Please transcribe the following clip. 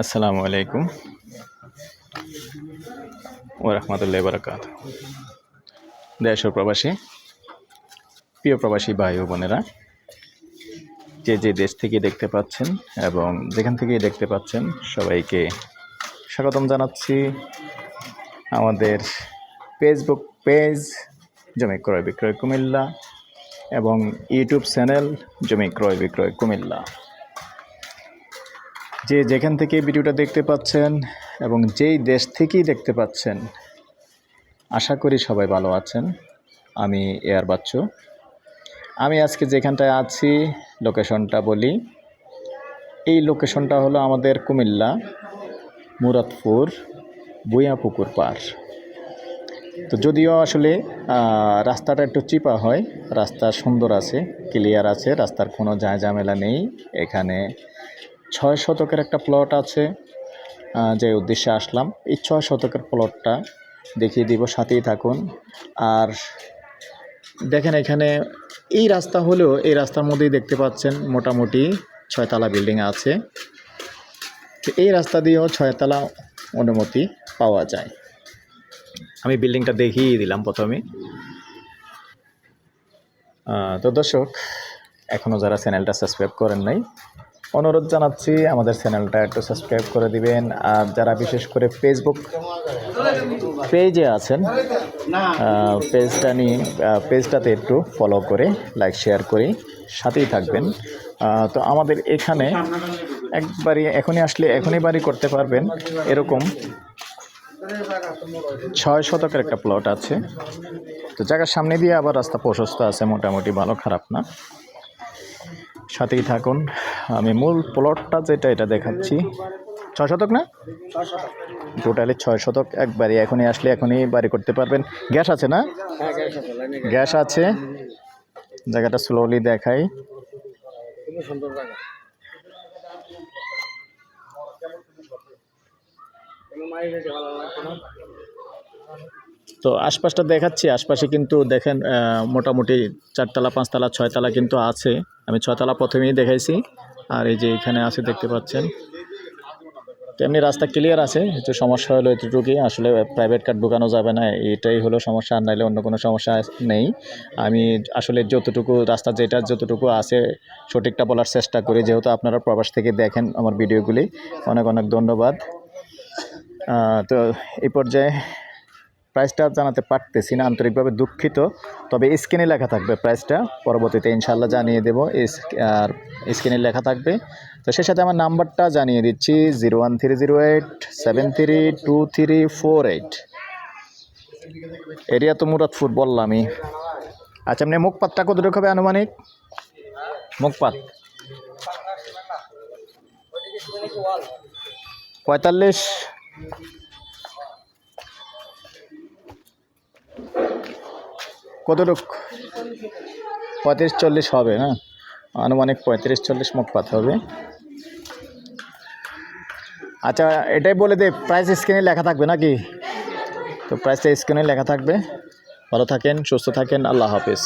আসসালামু আলাইকুম। ও রহমতুল্লাহ বারাকাত দেশ ও প্রবাসী, প্রিয় প্রবাসী ভাই ও বোনেরা, যে যে দেশ থেকে দেখতে পাচ্ছেন এবং যেখান থেকেই দেখতে পাচ্ছেন, সবাইকে স্বাগতম জানাচ্ছি আমাদের ফেসবুক পেজ জমি ক্রয় বিক্রয় কুমিল্লা এবং ইউটিউব চ্যানেল জমি ক্রয় বিক্রয় কুমিল্লা। যে যেখান থেকে ভিডিওটা দেখতে পাচ্ছেন এবং যেই দেশ থেকেই দেখতে পাচ্ছেন, আশা করি সবাই ভালো আছেন। আমি এয়ার বাচ্চু। আমি আজকে যেখানটায় আছি, লোকেশনটা বলি। এই লোকেশনটা হলো আমাদের কুমিল্লা, মুরাদপুর বুয়াপুকুর পার। তো যদিও আসলে রাস্তাটা একটু চিপা হয়, রাস্তা সুন্দর আছে, ক্লিয়ার আছে, রাস্তার কোনো যায় ঝামেলা নেই। এখানে ছয় শতকের একটা প্লট আছে যে উদ্দেশ্যে আসলাম। এই ছয় শতকের প্লটটা দেখিয়ে দিব, সাথেই থাকুন। আর দেখেন এখানে, এই রাস্তা হলেও, এই রাস্তার মধ্যেই দেখতে পাচ্ছেন মোটামুটি ছয়তলা বিল্ডিং আছে। তো এই রাস্তা দিয়েও ছয়তলা অনুমতি পাওয়া যায়। আমি বিল্ডিংটা দেখিয়ে দিলাম প্রথমে। তো দর্শক এখনও যারা চ্যানেলটা সাবস্ক্রাইব করেন নাই অনুরোধ জানাচ্ছি আমাদের চ্যানেলটা একটু সাবস্ক্রাইব করে দিবেন। আর যারা বিশেষ করে ফেসবুক পেজে আছেন পেজটা নিয়ে পেজটাতে একটু ফলো করে লাইক শেয়ার করে, সাথেই থাকবেন। তো আমাদের এখানে একবারই, এখনই আসলে এখনই বাড়ি করতে পারবেন। এরকম ছয় শতকের একটা প্লট আছে। তো জায়গার সামনে দিয়ে আবার রাস্তা প্রশস্ত আছে, মোটামুটি ভালো, খারাপ না। সাথেই থাকুন। আমি মূল প্লটটা যেটা এটা দেখাচ্ছি। ছয় শতক না? টোটালি ছয় শতক। একবারই এখনই আসলে এখনই বাড়ি করতে পারবেন। গ্যাস আছে না? গ্যাস আছে জায়গাটা স্লোলি দেখাই। সুন্দর জায়গা। ভালো তো আশপাশটা দেখাচ্ছি। আশপাশে কিন্তু দেখেন মোটামুটি চারতলা, পাঁচতলা, ছয়তলা কিন্তু আছে। আমি ছয়তলা প্রথমেই দেখাইছি। আর এই যে এখানে আছে, দেখতে পাচ্ছেন। তেমনি রাস্তা ক্লিয়ার আছে। একটু সমস্যা হলো এতটুকুই। আসলে প্রাইভেট কার ঢুকানো যাবে না, এটাই হলো সমস্যা। আর নাইলে অন্য কোনো সমস্যা নেই। আমি আসলে যতটুকু রাস্তা যেটা যতটুকু আছে, সঠিকটা বলার চেষ্টা করি। যেহেতু আপনারা প্রবাস থেকে দেখেন আমার ভিডিওগুলি অনেক অনেক ধন্যবাদ। তো এই পর্যায়ে প্রাইসটা জানাতে পারতেছি না, আন্তরিকভাবে দুঃখিত। তবে স্ক্রিনে লেখা থাকবে প্রাইসটা, পরবর্তীতে ইনশাল্লাহ জানিয়ে দেবো আর স্ক্রিনে লেখা থাকবে। তো সেই সাথে আমার নাম্বারটা জানিয়ে দিচ্ছি, zero one three zero eight, seven three two three four eight. Area তো মুরাদপুর, বললামই। আচ্ছা এমনি মুখপাতটা কতটুকু হবে আনুমানিক? মুখপাত। পঁয়তাল্লিশ? কতটুক? পঁয়ত্রিশ চল্লিশ হবে, না? আনুমানিক পঁয়ত্রিশ চল্লিশ মুখ পাতে হবে। আচ্ছা এটাই বলে দে প্রাইস স্ক্রিনে লেখা থাকবে নাকি? তো প্রাইসটা স্ক্রিনে লেখা থাকবে। ভালো থাকেন, সুস্থ থাকেন, আল্লাহ হাফিজ।